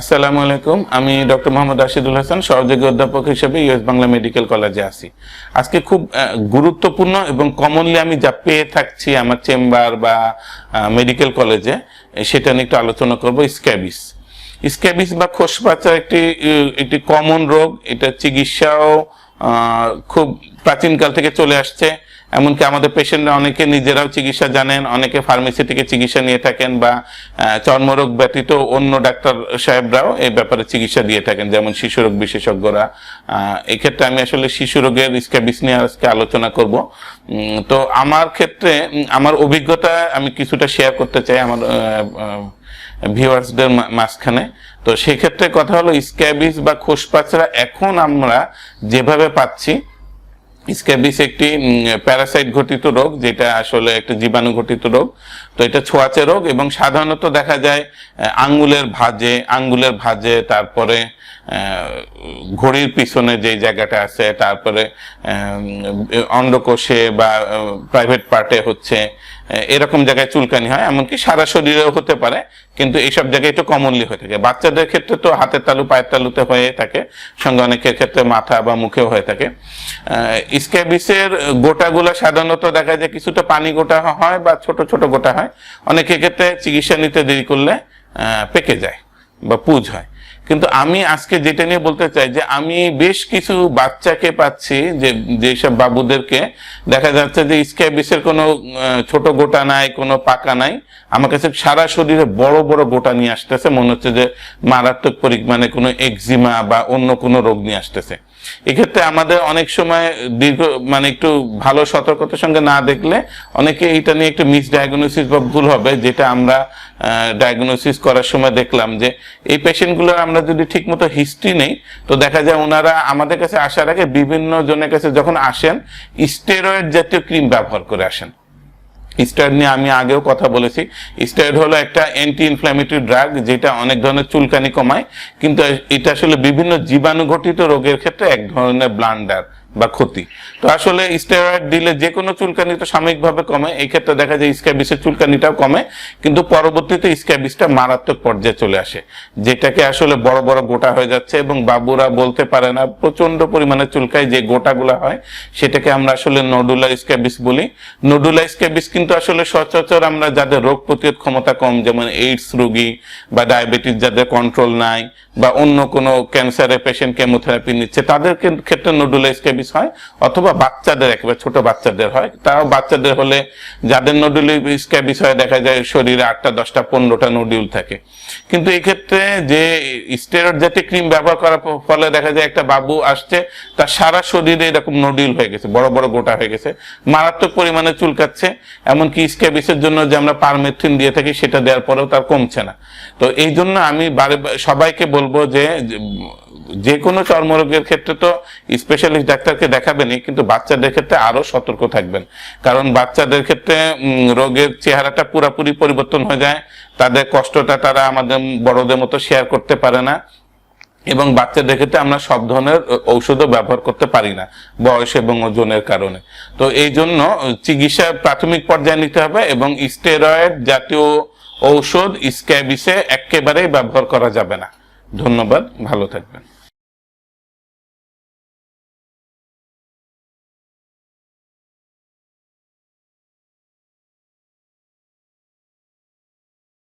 আসসালামু আলাইকুম। আমি ডক্টর মোহাম্মদ রাশিদুল হাসান, সহযোগী অধ্যাপক হিসেবে ইউএস বাংলা মেডিকেল কলেজে আছি। আজকে খুব গুরুত্বপূর্ণ এবং কমনলি আমি যা পেয়ে থাকছি আমার চেম্বার বা মেডিকেল কলেজে সেটা নিয়ে একটু আলোচনা করব, স্ক্যাবিস। স্ক্যাবিস বা খোসপাচা একটি একটি কমন রোগ, এটা চিকিৎসাও খুব প্রাচীনকাল থেকে চলে আসছে। এমনকি আমাদের পেশেন্টরা অনেকে নিজেরাও চিকিৎসা জানেন, অনেকে ফার্মেসি থেকে চিকিৎসা নিয়ে থাকেন বা চর্মরোগ ব্যতীত অন্য ডাক্তার সাহেবরাও এই ব্যাপারে চিকিৎসা দিয়ে থাকেন, যেমন শিশুরোগ বিশেষজ্ঞরা। এক্ষেত্রে আমি আসলে শিশু রোগের স্ক্যাবিস নিয়ে আজকে আলোচনা করব। তো আমার ক্ষেত্রে আমার অভিজ্ঞতা আমি কিছুটা শেয়ার করতে চাই আমার ভিউয়ার্সদের মাঝখানে। তো সেক্ষেত্রে কথা হলো স্ক্যাবিস বা খোসপাচড়া এখন আমরা যেভাবে পাচ্ছি, স্ক্যাবিস একটি প্যারাসাইট ঘটিত রোগ, যেটা আসলে একটা জীবাণু ঘটিত রোগ। তো এটা ছোঁয়াচে রোগ এবং সাধারণত দেখা যায় আঙ্গুলের ভাঁজে, আঙ্গুলের ভাজে, তারপরে ঘড়ির পিছনে যে জায়গাটা আছে, তারপরে অন্ডকোষে বা প্রাইভেট পার্টে হচ্ছে এরকম জায়গায় চুলকানি হয়, এমনকি সারা শরীরেও হতে পারে, কিন্তু এইসব জায়গায় একটু কমনলি হয়ে থাকে। বাচ্চাদের ক্ষেত্রে তো হাতের তালু, পায়ের তালুতে হয়ে থাকে, সঙ্গে অনেকের ক্ষেত্রে মাথা বা মুখেও হয়ে থাকে। স্ক্যাবিসের গোটাগুলো সাধারণত দেখা যায় কিছুটা পানি গোটা হয় বা ছোট ছোট গোটা হয় অনেকের ক্ষেত্রে চিকিৎসা নিতে দেরি করলে পেকে যায় বা পুজ হয়। কিন্তু আমি আজকে যেটা নিয়ে বলতে চাই যে, আমি বেশ কিছু বাচ্চাকে পাচ্ছি যে, যেসব বাবুদেরকে দেখা যাচ্ছে যে, স্ক্যাবিসের কোনো ছোট গোটা নাই, কোনো পাকা নাই। আমার কাছে সারা শরীরে বড় বড় গোটা নিয়ে আসতেছে। মনে হচ্ছে যে, মারাত্মক পরিমাণে কোনো এক্সিমা বা অন্য কোনো রোগ নিয়ে আসতেছে। এক্ষেত্রে আমাদের অনেক সময় দীর্ঘ মানে একটু ভালো সতর্কতার সঙ্গে না দেখলে অনেকে এটা নিয়ে একটু মিস ডায়াগনোসিস বা ভুল হবে, যেটা আমরা ডায়াগনোসিস করার সময় দেখলাম যে এই পেশেন্টগুলোর আমরা যদি ঠিকমতো হিস্ট্রি নেই, তো দেখা যায় ওনারা আমাদের কাছে আসার আগে বিভিন্ন জনের কাছে যখন আসেন স্টেরয়েড জাতীয় ক্রিম ব্যবহার করে আসেন। স্টেরয়েড নিয়ে আমি আগেও কথা বলেছি। স্টেরয়েড হলো একটা অ্যান্টি ইনফ্ল্যামেটরি ড্রাগ যেটা অনেক ধরনের চুলকানি কমায়। কিন্তু এটা আসলে বিভিন্ন জীবাণুঘটিত রোগের ক্ষেত্রে এক ধরনের ব্লান্ডার বা ক্ষতি। তো আসলে স্টেরয়েড দিলে যে কোনো চুলকানি তো সাময়িকভাবে কমে, এই ক্ষেত্রে দেখা যায় স্ক্যাবিসের চুলকানিটাও কমে, কিন্তু পরবর্তীতে স্ক্যাবিসটা মারাত্মক পর্যায়ে চলে আসে, যেটাকে আসলে বড় বড় গোটা হয়ে যাচ্ছে এবং বাবুরা বলতে পারে না প্রচণ্ড পরিমাণে চুলকায় যে গোটাগুলো হয়, সেটাকে আমরা আসলে নডুলার স্ক্যাবিস বলি। নডুলার স্ক্যাবিস কিন্তু আসলে সচরাচর আমরা যাদের রোগ প্রতিরোধ ক্ষমতা কম, যেমন এইডস রোগী বা ডায়াবেটিস যাদের কন্ট্রোল নাই, বা অন্য কোনো ক্যান্সারের পেশেন্ট কেমোথেরাপি নিচ্ছে, তাদের ক্ষেত্রে- ক্ষেত্রে নডুলার স্ক্যাবিস হয়, অথবা বাচ্চাদের, একেবারে ছোট বাচ্চাদের হয়। তাও বাচ্চাদের হলে যাদের নডুলার স্ক্যাবিস হয় দেখা যায়, শরীরে আটটা, দশটা, পনেরোটা নডিউল থাকে। কিন্তু এই ক্ষেত্রে যে স্টেরয়েড জাতীয় ক্রিম ব্যবহার করার ফলে দেখা যায় একটা বাবু আসছে, তার সারা শরীরে এরকম নডিউল হয়ে গেছে, বড় বড় গোটা হয়ে গেছে। মারাত্মক পরিমাণে চুলকাচ্ছে, এমনকি স্ক্যাবিসের জন্য যে আমরা পারমেথ্রিন দিয়ে থাকি, সেটা দেওয়ার পরেও তার কমছে না। তো এই জন্য আমি সবাইকে বলব যে যে- কোনো চর্মরোগের ক্ষেত্রে তো স্পেশালিস্ট ডাক্তারকে দেখাবেনই, কিন্তু বাচ্চাদের ক্ষেত্রে আরও সতর্ক থাকবেন। কারণ বাচ্চাদের ক্ষেত্রে রোগের চেহারাটা পুরোপুরি পরিবর্তন হয়ে যায়, তাদের কষ্টটা তারা আমাদের বড়দের মতো শেয়ার করতে পারে না, এবং বাচ্চাদের ক্ষেত্রে আমরা সব ধরনের ঔষধও ব্যবহার করতে পারি না, বয়স এবং ওজনের কারণে। তো এই জন্য চিকিৎসা প্রাথমিক পর্যায়ে নিতে হবে, এবং স্টেরয়েড জাতীয় ঔষধ স্ক্যাবিসে একেবারেই ব্যবহার করা যাবে না। ধন্যবাদ ভালো থাকবেন।